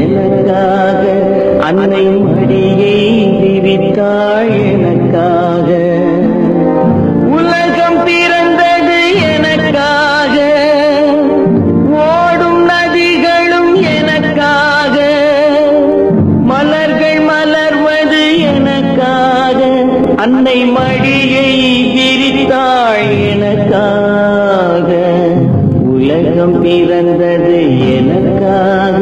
எனக்காக அன்னை மடியை விரித்தாள் எனக்காக. உலகம் பிறந்தது எனக்காக ஓடும் நதிகளும் எனக்காக. மலர்கள் மலர்வது எனக்காக அன்னை பிறந்தது எனக்காக.